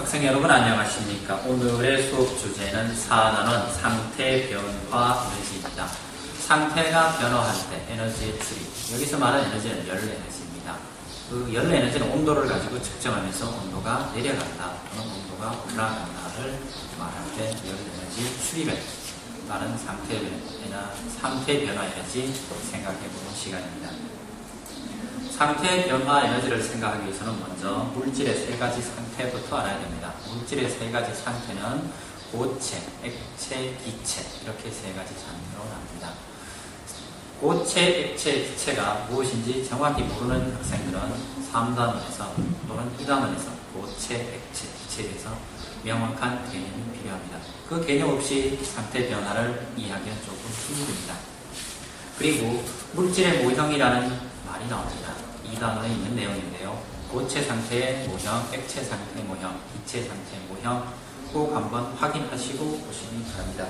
학생 여러분 안녕하십니까? 오늘의 수업 주제는 4단원 상태 변화 에너지입니다. 상태가 변화할 때 에너지의 추리. 여기서 말하는 에너지는 열 에너지입니다. 그 열 에너지는 온도를 가지고 측정하면서 온도가 내려간다 또는 온도가 올라간다를 말할 때 열 에너지 추리를 다른 상태 변화, 상태 변화 에너지 생각해 보는 시간입니다. 상태 변화 에너지를 생각하기 위해서는 먼저 물질의 세 가지 상태부터 알아야 됩니다. 물질의 세 가지 상태는 고체, 액체, 기체 이렇게 세 가지 상태로 납니다. 고체, 액체, 기체가 무엇인지 정확히 모르는 학생들은 3단원에서 또는 2단원에서 고체, 액체, 기체에 대해서 명확한 개념이 필요합니다. 그 개념 없이 상태 변화를 이해하기는 조금 힘듭니다. 그리고 물질의 모형이라는 말이 나옵니다. 2단원에 있는 내용인데요. 고체 상태의 모형, 액체 상태 모형, 기체 상태 모형 꼭 한번 확인하시고 보시기 바랍니다.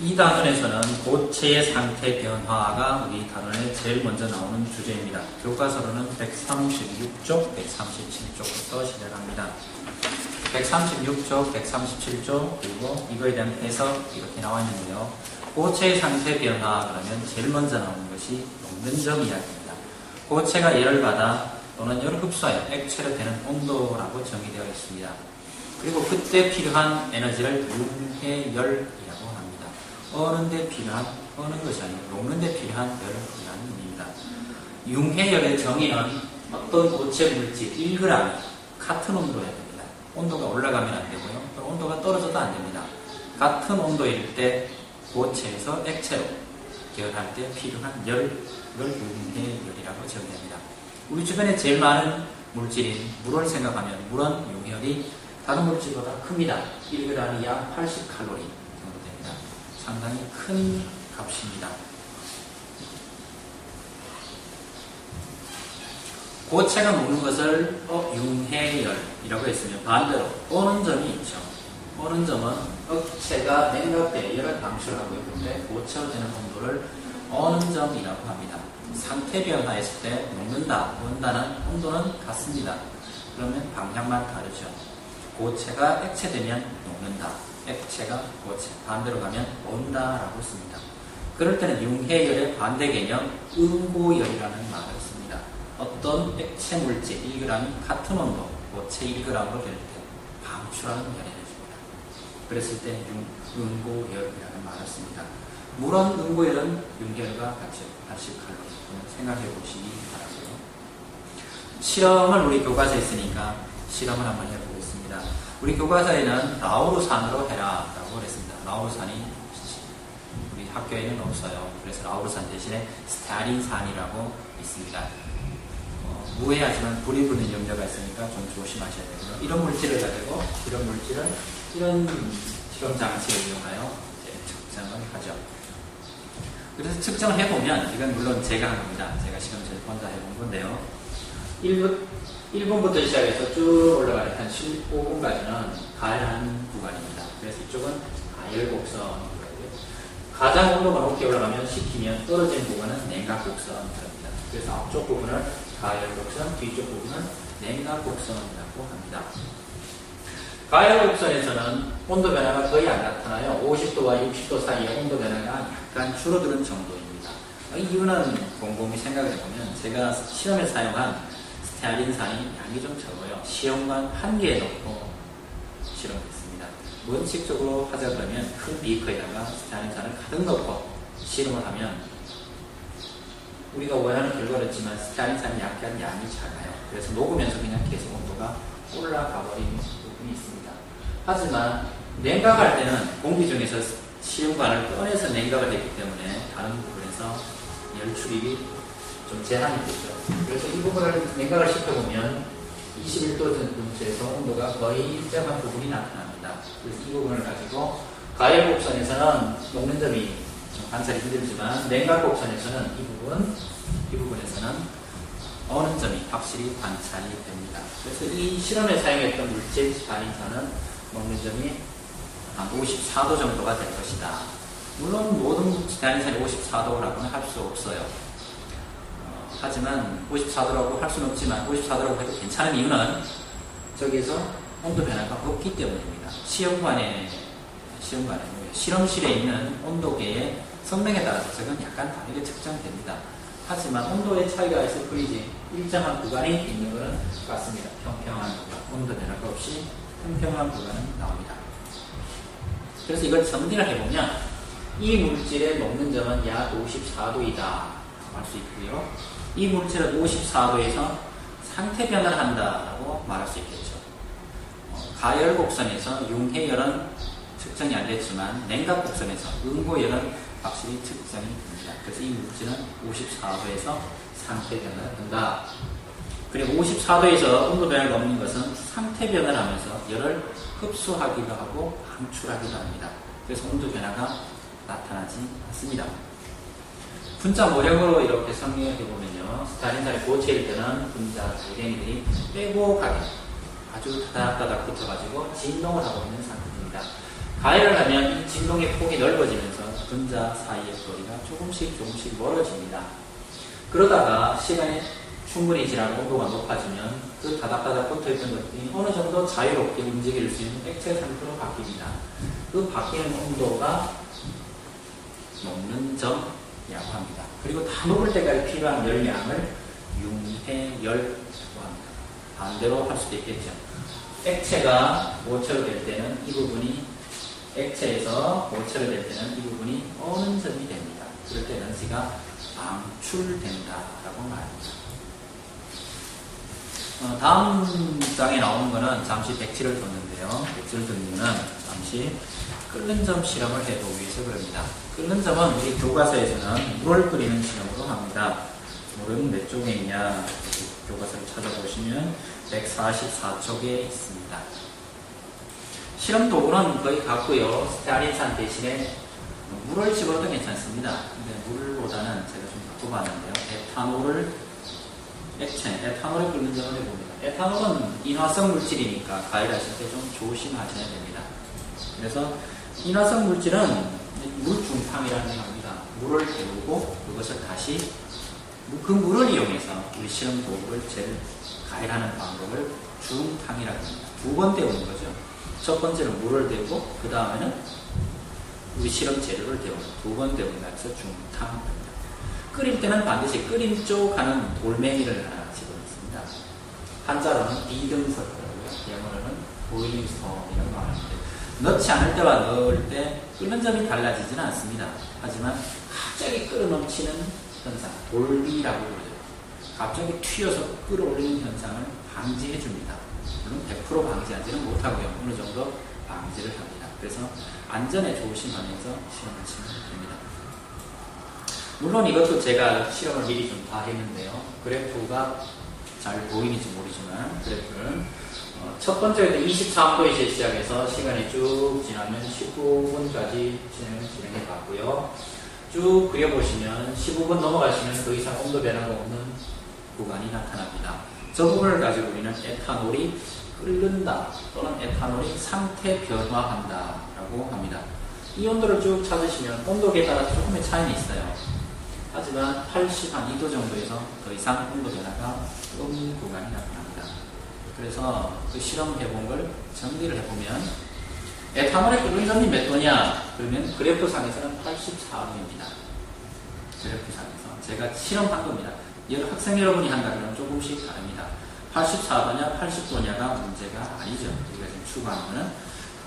2단원에서는 고체의 상태 변화가 우리 단원에 제일 먼저 나오는 주제입니다. 교과서로는 136쪽, 137쪽부터 시작합니다. 136쪽, 137쪽, 그리고 이거에 대한 해석 이렇게 나와 있는데요. 고체의 상태 변화 그러면 제일 먼저 나오는 것이 녹는 점 이야기입니다. 고체가 열을 받아 또는 열을 흡수하여 액체로 되는 온도라고 정의되어 있습니다. 그리고 그때 필요한 에너지를 융해열이라고 합니다. 어느 데 필요한, 어느 것이 아니고 녹는 데 필요한 열이라는 의미입니다. 융해열의 정의는 어떤 고체 물질 1g이 같은 온도여야 됩니다. 온도가 올라가면 안 되고요. 또 온도가 떨어져도 안 됩니다. 같은 온도일 때 고체에서 액체로 결할 때 필요한 열, 을 융해열이라고 정의합니다. 우리 주변에 제일 많은 물질인 물을 생각하면 물은 융열이 다른 물질보다 큽니다. 1g이 약 80칼로리 정도 됩니다. 상당히 큰 값입니다. 고체가 녹는 것을 어, 융해열이라고 했으면 반대로 오는 점이 있죠. 오는 점은 액체가 냉각 때 열을 방출하고 있는데 고체로 되는 온도를 오는 점이라고 합니다. 상태 변화했을 때 녹는다, 온다는 온도는 같습니다. 그러면 방향만 다르죠. 고체가 액체되면 녹는다. 액체가 고체. 반대로 가면 온다라고 씁니다. 그럴 때는 융해열의 반대 개념 응고열이라는 말을 씁니다. 어떤 액체 물질 1g이 같은 온도, 고체 1g으로 될 때 방출하는 열이 됩니다. 그랬을 때 융, 응고열이라는 말을 씁니다. 물은 응고열은 융열과 같이 80칼로리. 생각해 보시기 바라고요. 실험을 우리 교과서에 있으니까 실험을 한번 해보겠습니다. 우리 교과서에는 라우르산으로 해라 라고 그랬습니다. 라우르산이 우리 학교에는 없어요. 그래서 라우르산 대신에 스타린산이라고 있습니다. 어, 무해하지만 불이 붙는 염려가 있으니까 좀 조심하셔야 되고요. 이런 물질을 가지고 이런 물질을 이런 실험 장치를 이용하여 측정을 하죠. 그래서 측정을 해보면 이건 물론 제가 한 겁니다. 제가 실험실에 혼자 해본 건데요. 1분, 1분부터 시작해서 쭉 올라가는 한 15분까지는 가열한 구간입니다. 그래서 이쪽은 가열 곡선이고요. 가장 온도가 높게 올라가면 식히면 떨어진 부분은 냉각 곡선입니다. 그래서 앞쪽 부분을 가열 곡선, 뒤쪽 부분은 냉각 곡선이라고 합니다. 가열 곡선에서는 온도 변화가 거의 안 나타나요. 50도와 60도 사이의 온도 변화가 약간 줄어드는 정도입니다. 이유는 곰곰이 생각을 해보면 제가 시험에 사용한 스테아린산이 양이 좀 적어요. 시험관 한 개에 넣고 실험했습니다. 원칙적으로 하자 그러면 큰 비커에다가 스테아린산을 가득 넣고 실험을 하면 우리가 원하는 결과였지만 스테아린산이 약간 양이 작아요. 그래서 녹으면서 그냥 계속 온도가 올라가 버리는 부분이 있습니다. 하지만 냉각할 때는 공기 중에서 시험관을 꺼내서 냉각을 했기 때문에 다른 부분에서 열 출입이 좀 제한이 되죠. 그래서 이 부분을 냉각을 시켜보면 21도 근처에서 온도가 거의 일정한 부분이 나타납니다. 그래서 이 부분을 가지고 가열 곡선에서는 녹는 점이 좀 관찰이 힘들지만 냉각 곡선에서는 이 부분, 이 부분에서는 어느 점이 확실히 관찰이 됩니다. 그래서 이 실험에 사용했던 물질 반인산은 먹는 점이 한 54도 정도가 될 것이다. 물론 모든 단위산이 54도라고는 할 수 없어요. 하지만 54도라고 할 수는 없지만 54도라고 해도 괜찮은 이유는 저기에서 온도 변화가 없기 때문입니다. 시험관에 시험관에 실험실에 있는 온도계의 성능에 따라서 저건 약간 다르게 측정됩니다. 하지만 온도의 차이가 있을 뿐이지 일정한 구간이 있는 것은 같습니다. 평평한 구간, 온도 변화가 없이 평평한 구간은 나옵니다. 그래서 이걸 정리를 해보면 이 물질의 녹는 점은 약 54도이다 할 수 있고요. 이 물질은 54도에서 상태 변화를 한다고 말할 수 있겠죠. 어, 가열 곡선에서 융해열은 측정이 안 됐지만 냉각 곡선에서 응고열은 확실히 측정이 됩니다. 그래서 이 물질은 54도에서 상태 변화를 한다. 그리고 54도에서 온도 변화가 없는 것은 상태 변화를 하면서 열을 흡수하기도 하고 방출하기도 합니다. 그래서 온도 변화가 나타나지 않습니다. 분자 모량으로 이렇게 설명해 보면요. 스타린산이 고체일 때는 분자 빼고 가게 아주 다닥다닥 붙어가지고 진동을 하고 있는 상태입니다. 가열을 하면 이 진동의 폭이 넓어지면서 분자 사이의 거리가 조금씩 조금씩 멀어집니다. 그러다가 시간이 충분히 지나고 온도가 높아지면 그 다닥다닥 붙어있던 것들이 어느 정도 자유롭게 움직일 수 있는 액체 상태로 바뀝니다. 그 바뀌는 온도가 녹는 점이라고 합니다. 그리고 다 녹을 때까지 필요한 열량을 융해열이라고 합니다. 반대로 할 수도 있겠죠. 액체가 모체로 될 때는 이 부분이 액체에서 모체로 될 때는 이 부분이 어느 점이 됩니다. 그럴 때 에너지가 방출된다라고 말합니다. 어, 다음 장에 나오는 거는 잠시 백지를 뒀는데요. 백지를 둔 이유는 잠시 끓는 점 실험을 해보기 위해서 그럽니다. 끓는 점은 우리 교과서에서는 물을 끓이는 실험으로 합니다. 물은 몇 쪽에 있냐 교과서를 찾아보시면 144쪽에 있습니다. 실험 도구는 거의 같고요. 스타린산 대신에 물을 집어도 괜찮습니다. 근데 물보다는 제가 좀 바꿔봤는데요. 에탄올을 액체, 에탄올을 끓는 점을 해봅니다. 에탄올은 인화성 물질이니까 가열하실 때 좀 조심하셔야 됩니다. 그래서 인화성 물질은 물중탕이라는 걸 합니다. 물을 데우고 그것을 다시 그 물을 이용해서 우리 실험 도구를 제일 가열하는 방법을 중탕이라고 합니다. 두 번 데우는 거죠. 첫 번째는 물을 데우고 그 다음에는 우리 실험 재료를 데우는 두 번 데운다 해서 중탕입니다. 끓일 때는 반드시 끓임 쪽 하는 돌멩이를 하나 집어넣습니다. 한자로는 비등석이라고요. 영어로는 보일링 스톰이라고 말하는데 넣지 않을 때와 넣을 때 끓는 점이 달라지지는 않습니다. 하지만 갑자기 끓어 넘치는 현상, 돌비라고 그러죠. 갑자기 튀어서 끌어올리는 현상을 방지해 줍니다. 물론 100% 방지하지는 못하고요. 어느 정도 방지를 합니다. 그래서 안전에 조심하면서 치면 됩니다. 물론 이것도 제가 실험을 미리 좀 다 했는데요. 그래프가 잘 보이는지 모르지만 그래프는 어, 첫 번째는 23도에서 시작해서 시간이 쭉 지나면 19분까지 진행을 진행해 봤고요. 쭉 그려보시면 15분 넘어가시면 더 이상 온도 변화가 없는 구간이 나타납니다. 저 부분을 가지고 우리는 에탄올이 끓는다 또는 에탄올이 상태 변화한다 라고 합니다. 이 온도를 쭉 찾으시면 온도계에 따라 조금의 차이는 있어요. 하지만 80, 한 2도 정도에서 더 이상 온도 변화가 없는 구간이 나타납니다. 그래서 그 실험해본 걸 정리를 해보면 에탄올의 끓는 점이 몇 도냐? 그러면 그래프상에서는 84도입니다. 그래프상에서 제가 실험한 겁니다. 학생 여러분이 한다 그러면 조금씩 다릅니다. 84도냐 80도냐가 문제가 아니죠. 우리가 지금 추구하는 거는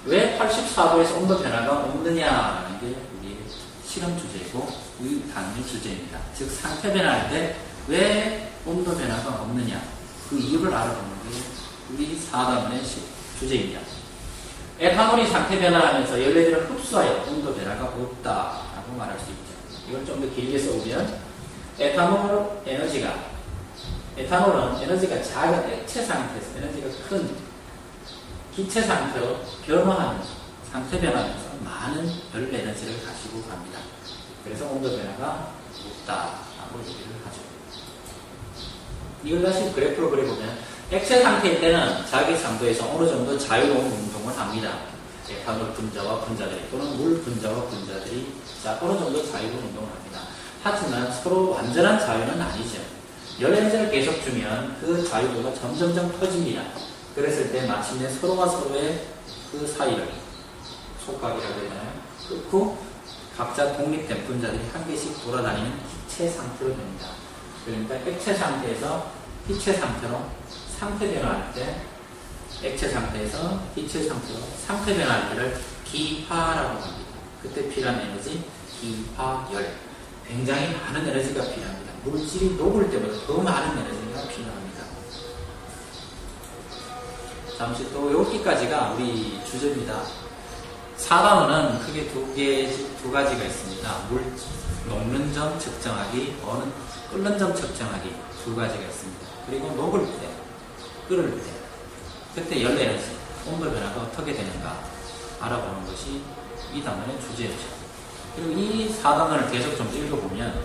왜 84도에서 온도 변화가 없느냐라는 게 우리의 실험 주제이고 우리 단위 주제입니다. 즉 상태 변화할 때 왜 온도 변화가 없느냐 그 이유를 알아보는 게 우리 4단의 주제입니다. 에탄올이 상태 변화하면서 열레들을 흡수하여 온도 변화가 없다라고 말할 수 있죠. 이걸 좀 더 길게 써보면 에탄올 에너지가 에탄올은 에너지가 작은 액체 상태에서 에너지가 큰 기체 상태로 변화하는 상태 변화하면서 많은 열 에너지를 가지고 갑니다. 그래서 온도 변화가 없다라고 얘기를 하죠. 이걸 다시 그래프로 그려보면 액체 상태일 때는 자기 상도에서 어느 정도 자유로운 운동을 합니다. 에탄올 분자와 분자들이 또는 물 분자와 분자들이 자, 어느 정도 자유로운 운동을 합니다. 하지만 서로 완전한 자유는 아니죠. 열 에너지를 계속 주면 그 자유도가 점점점 커집니다. 그랬을 때 마침내 서로가 서로의 그 사이를 속각이라고 해야 되나요? 끊고 각자 독립된 분자들이 한 개씩 돌아다니는 기체 상태로 됩니다. 그러니까 액체 상태에서 기체 상태로 상태 변화할 때 액체 상태에서 기체 상태로 상태 변화할 때를 기화라고 합니다. 그때 필요한 에너지 기화열. 굉장히 많은 에너지가 필요합니다. 물질이 녹을 때보다 더 많은 에너지가 필요합니다. 잠시 또 여기까지가 우리 주제입니다. 4단원은 크게 두 개, 두 가지가 있습니다. 물, 녹는 점 측정하기, 어는 끓는 점 측정하기 두 가지가 있습니다. 그리고 녹을 때, 끓을 때, 그때 열 에너지, 온도 변화가 어떻게 되는가 알아보는 것이 이 단원의 주제였죠. 그리고 이 4단원을 계속 좀 읽어보면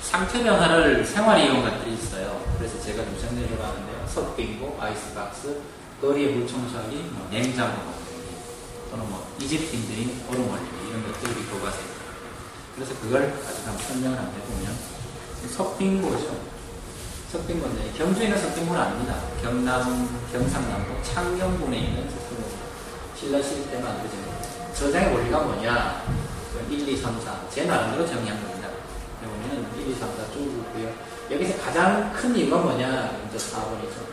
상태 변화를 생활 이용 것들이 있어요. 그래서 제가 좀 정리해 봤는데요. 섭빙고, 아이스박스, 거리에 물 청소하기, 뭐 냉장고 또는 뭐 이집트인들이 얼음 올리기 이런 것들이 있어요. 그래서 그걸 가지고 한번 설명을 한번 해보면 석빙고죠. 석빙고인데 경주에 있는 석빙고는 아닙니다. 경남, 경상남도 창녕군에 있는 석빙고입니다. 신라 시대 때 만들어진 겁니다. 저장의 원리가 뭐냐? 1, 2, 3, 4. 제 나름대로 정의한 겁니다. 보면 1, 2, 3, 4쭉 있고요. 여기서 가장 큰 이유가 뭐냐? 먼저 4번이죠.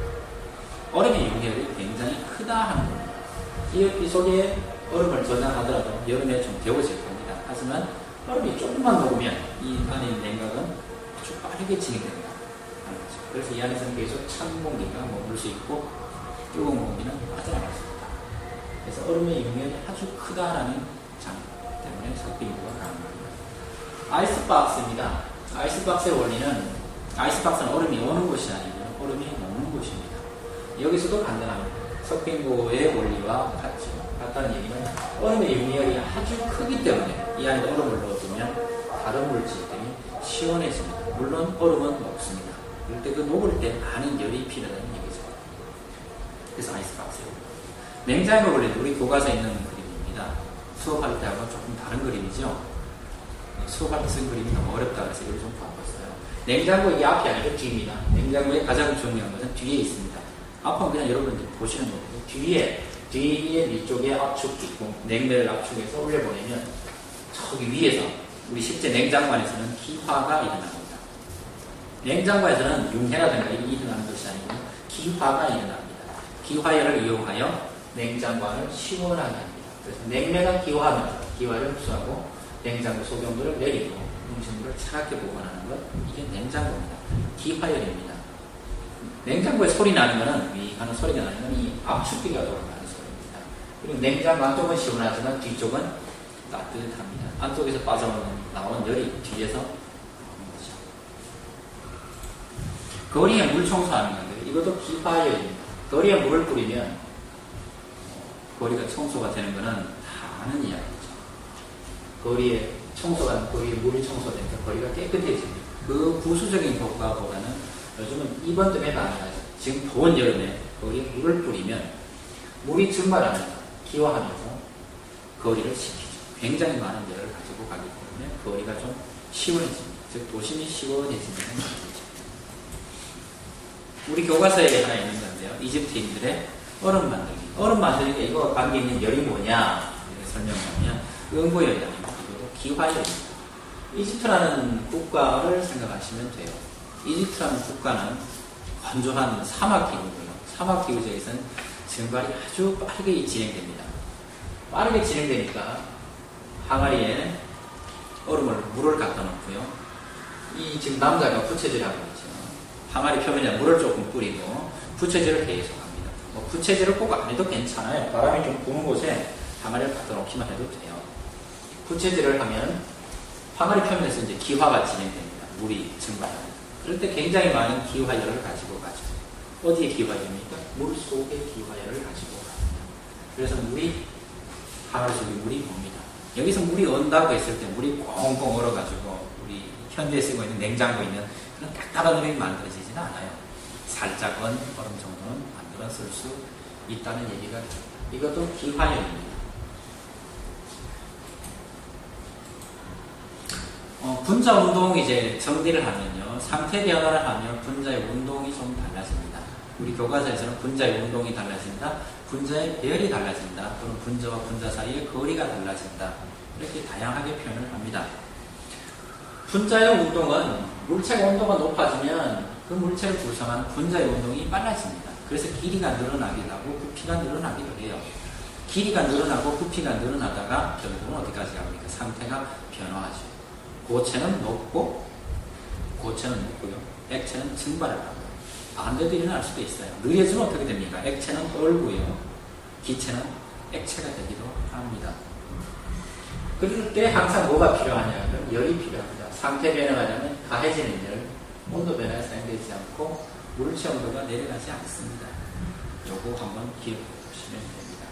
얼음의 용량이 굉장히 크다 하는 겁니다. 이, 이 속에 얼음을 저장하더라도 여름에 좀 데워질 겁니다. 하지만 얼음이 조금만 녹으면 이 안에 있는 냉각은 아주 빠르게 진행됩니다. 그래서 이 안에서는 계속 찬 공기가 머물 수 있고 뜨거운 공기는 빠져나갈 수 있다. 그래서 얼음의 용량이 아주 크다라는 장 때문에 석빙구가 가능합니다. 아이스박스입니다. 아이스박스의 원리는 아이스박스는 얼음이 오는 곳이 아니고요. 얼음이 녹는 곳입니다. 여기서도 간단합니다. 석빙고의 원리와 같죠. 같다는 얘기는 얼음의 용량이 아주 크기 때문에 이 안에 얼음을 넣어두면 다른 물질들이 시원해집니다. 물론 얼음은 녹습니다. 때그 녹을 때 많은 열이 필요하다는 얘기죠. 그래서 아이스박스요. 냉장고 원리는 우리 교과서에 있는 그림입니다. 수업할 때하고 조금 다른 그림이죠. 수업할 때 쓴 그림이 너무 어렵다 그래서 이걸 좀 바꿨어요. 냉장고 이게 앞이 아니고 뒤입니다. 냉장고의 가장 중요한 것은 뒤에 있습니다. 앞은 그냥 여러분들 보시는 거고 뒤에 뒤에 위쪽에 압축기 있고 냉매를 압축해서 올려보내면 저기 위에서 우리 실제 냉장고 안에서는 기화가 일어납니다. 냉장고에서는 융해라든가 이런 일어나는 것이 아니고 기화가 일어납니다. 기화열을 이용하여 냉장고 안을 시원하게 합니다. 그래서 냉매가 기화하면 기화를 흡수하고 냉장고 소경도를 내리고 음식물을 차갑게 보관하는 것 이게 냉장고입니다. 기화열입니다. 냉장고에 소리 나는 것은 위 하는 소리가 나는 건 이 압축기가 돌아가는 소리입니다. 그리고 냉장고 안쪽은 시원하지만 뒤쪽은 따뜻합니다. 안쪽에서 빠져나오는 열이 뒤에서 나오는 거죠. 거리에 물 청소하는 건데 이것도 기화열입니다. 거리에 물을 뿌리면 거리가 청소가 되는 것은 다 아는 이야기죠. 거리에 청소가 거리에 물이 청소되니까 거리가 깨끗해집니다. 그 부수적인 효과보다는 요즘은 이번 때문에 나아요. 지금 더운 여름에 거기에 물을 뿌리면 물이 증발하면서 기화하면서 거리를 식히죠. 굉장히 많은 열을 가지고 가기 때문에 거리가 좀 시원해집니다. 즉 도심이 시원해지는. 우리 교과서에 하나 있는 건데요. 이집트인들의 얼음 만들기. 얼음 만들기 이거 관계 있는 열이 뭐냐 설명하면 응고열이 아닙니다. 이거 기화열입니다. 이집트라는 국가를 생각하시면 돼요. 이집트라는 국가는 건조한 사막기후고요. 사막기후지에서는 증발이 아주 빠르게 진행됩니다. 빠르게 진행되니까 항아리에 얼음을 물을 갖다 놓고요. 이 지금 남자가 부채질을 하고 있죠. 항아리 표면에 물을 조금 뿌리고 부채질을 계속합니다. 뭐 부채질을 꼭 안 해도 괜찮아요. 바람이 좀 부는 곳에 항아리를 갖다 놓기만 해도 돼요. 부채질을 하면 항아리 표면에서 이제 기화가 진행됩니다. 물이 증발합니다. 그럴 때 굉장히 많은 기화열을 가지고 가죠. 어디에 기화열입니까? 물 속에 기화열을 가지고 갑니다. 그래서 물이 항아리 속에 물이 봅니다. 여기서 물이 온다고 했을 때 물이 꽁꽁 얼어가지고 우리 현재 쓰고 있는 냉장고에 있는 그런 딱딱한 얼음이 만들어지 지는 않아요. 살짝 언 얼음 정도는 만들어 쓸 수 있다는 얘기가 이것도 기화열입니다. 어, 분자 운동 이제 정리를 하면요. 상태 변화를 하면 분자의 운동이 좀 달라집니다. 우리 교과서에서는 분자의 운동이 달라진다. 분자의 배열이 달라진다. 또는 분자와 분자 사이의 거리가 달라진다. 이렇게 다양하게 표현을 합니다. 분자의 운동은 물체의 온도가 높아지면 그 물체를 구성하는 분자의 운동이 빨라집니다. 그래서 길이가 늘어나기도 하고 부피가 늘어나기도 해요. 길이가 늘어나고 부피가 늘어나다가 결국은 어디까지 갑니까? 상태가 변화하죠. 고체는 높고 고체는 높고요. 액체는 증발을 합니다. 반대도 일어날 수도 있어요. 느려지면 어떻게 됩니까? 액체는 얼고요. 기체는 액체가 되기도 합니다. 그럴 때 항상 뭐가 필요하냐면 열이 필요합니다. 상태 변화가 되면 가해지는 열, 온도 변화가 사용되지 않고 물체 온도가 내려가지 않습니다. 요거 한번 기억해 보시면 됩니다.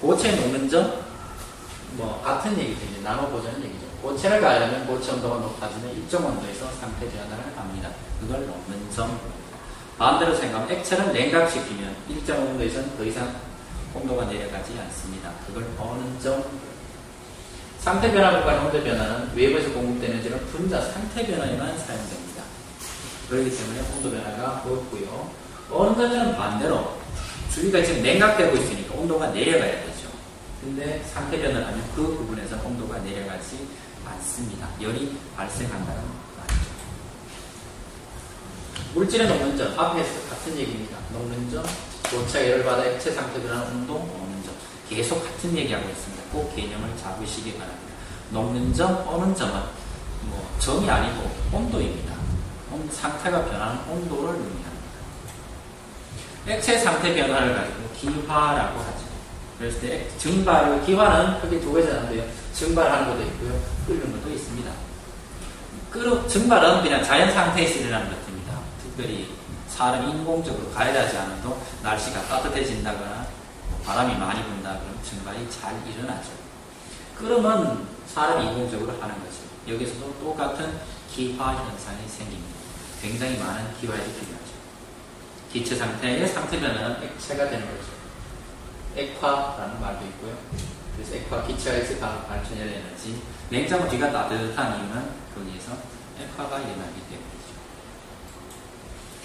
고체 녹는 점, 뭐 같은 얘기죠. 나눠보자는 얘기죠. 고체를 가려면 고체 온도가 높아지면 일정 온도에서 상태 변화를 합니다. 그걸 녹는 점. 반대로 생각하면 액체를 냉각시키면 일정 온도에서는 더 이상 온도가 내려가지 않습니다. 그걸 어는 점. 상태 변화과 온도 변화는 외부에서 공급되는 에너지는 분자 상태 변화에만 사용됩니다. 그렇기 때문에 온도 변화가 없고요. 점에는 반대로 주위가 지금 냉각되고 있으니까 온도가 내려가야 되죠. 근데 상태 변화를 하면 그 부분에서 온도가 내려가지 않습니다. 열이 발생한다는 말이죠. 물질의 녹는 점, 앞에서 같은 얘기입니다. 녹는 점, 고차 열받아 액체 상태 녹는 점. 계속 같은 얘기하고 있습니다. 꼭 개념을 잡으시기 바랍니다. 녹는 점, 오는 점은 뭐 점이 아니고 온도입니다. 상태가 변하는 온도를 의미합니다. 액체 상태 변화를 가지고 기화라고 하죠. 그랬을 때 증발을 기화는 크게 두 가지 나는데요. 증발하는 것도 있고요. 끓는 것도 있습니다. 끓 증발은 그냥 자연 상태에서 일어나는 것입니다. 특별히 사람이 인공적으로 가해하지 않아도 날씨가 따뜻해진다거나 뭐 바람이 많이 분다 그러면 증발이 잘 일어나죠. 끓으면 사람이 인공적으로 하는 거죠. 여기서도 똑같은 기화 현상이 생깁니다. 굉장히 많은 기화들이 필요하죠. 기체 상태의 상태 변화는 액체가 되는 거죠. 액화라는 말도 있고요. 그래서 액화, 기체에서 발전해야 에너지. 냉장고 뒤가 따뜻한 이유는 거기에서 액화가 일어나기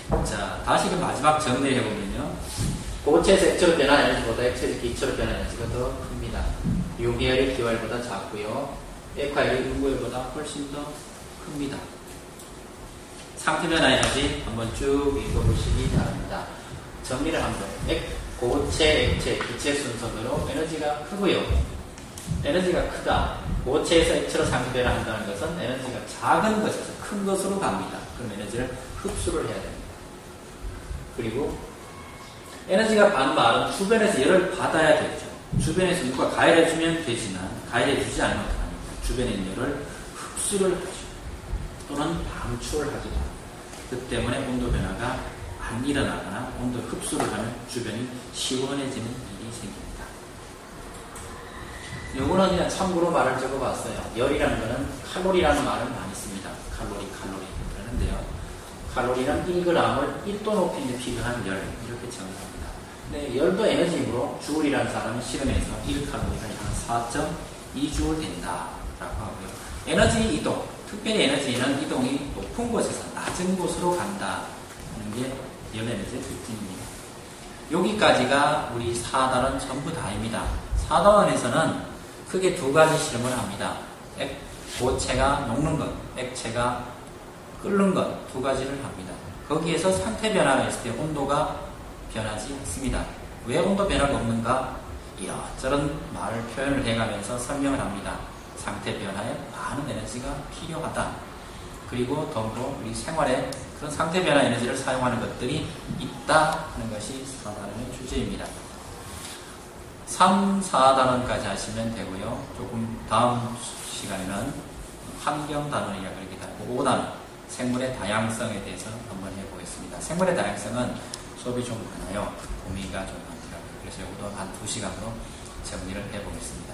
때문이죠. 자, 다시 그 마지막 정리를 해보면요. 고체에서 액체로 변한 에너지보다 액체에서 기체로 변한 에너지가 더 큽니다. 유기열이 기활보다 작고요. 액화열이 음구열보다 훨씬 더 큽니다. 상태 변화 에너지 한번 쭉 읽어보시기 바랍니다. 정리를 한번. 고체, 액체, 기체 순서대로 에너지가 크고요. 에너지가 크다. 고체에서 액체로 상태 변화 한다는 것은 에너지가 작은 것에서 큰 것으로 갑니다. 그럼 에너지를 흡수를 해야 됩니다. 그리고 에너지가 반 말은 주변에서 열을 받아야 되죠. 주변에서 누가 가열해주면 되지만 가열해주지 않으면 어떡합니까? 주변에 있는 열을 흡수를 하죠. 또는 방출을 하기도 합니다. 그 때문에 온도 변화가 안 일어나거나 온도 흡수를 하면 주변이 시원해지는 일이 생깁니다. 요거는 그냥 참고로 말을 적어봤어요. 열이라는 것은 칼로리라는 말을 많이 씁니다. 칼로리, 칼로리. 그러는데요. 칼로리는 1g을 1도 높이는데 필요한 열. 이렇게 정의합니다. 네, 열도 에너지이므로 주울이라는 사람은 실험에서 1칼로리가 한 4.2주울 된다라고 하고요. 에너지 이동, 특별히 에너지는 이동이 높은 곳에서 낮은 곳으로 간다는 게 열 에너지의 특징입니다. 여기까지가 우리 4단원 전부 다입니다. 4단원에서는 크게 두 가지 실험을 합니다. 액, 고체가 녹는 것, 액체가 끓는 것 두 가지를 합니다. 거기에서 상태 변화가 있을 때 온도가 변하지 않습니다. 왜 온도 변화가 없는가? 이런저런 말을 표현을 해가면서 설명을 합니다. 상태 변화에 많은 에너지가 필요하다. 그리고 더불어 우리 생활에 그런 상태 변화 에너지를 사용하는 것들이 있다 하는 것이 4단원의 주제입니다. 3, 4단원까지 하시면 되고요. 조금 다음 시간에는 환경 단원이라 그러기도 하고 5단원 생물의 다양성에 대해서 한번 해보겠습니다. 생물의 다양성은 수업이 좀 많아요. 범위가 좀 많더라고요. 그래서 이것도 한 2시간으로 정리를 해보겠습니다.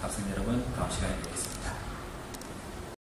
학생 여러분, 다음 시간에 뵙겠습니다.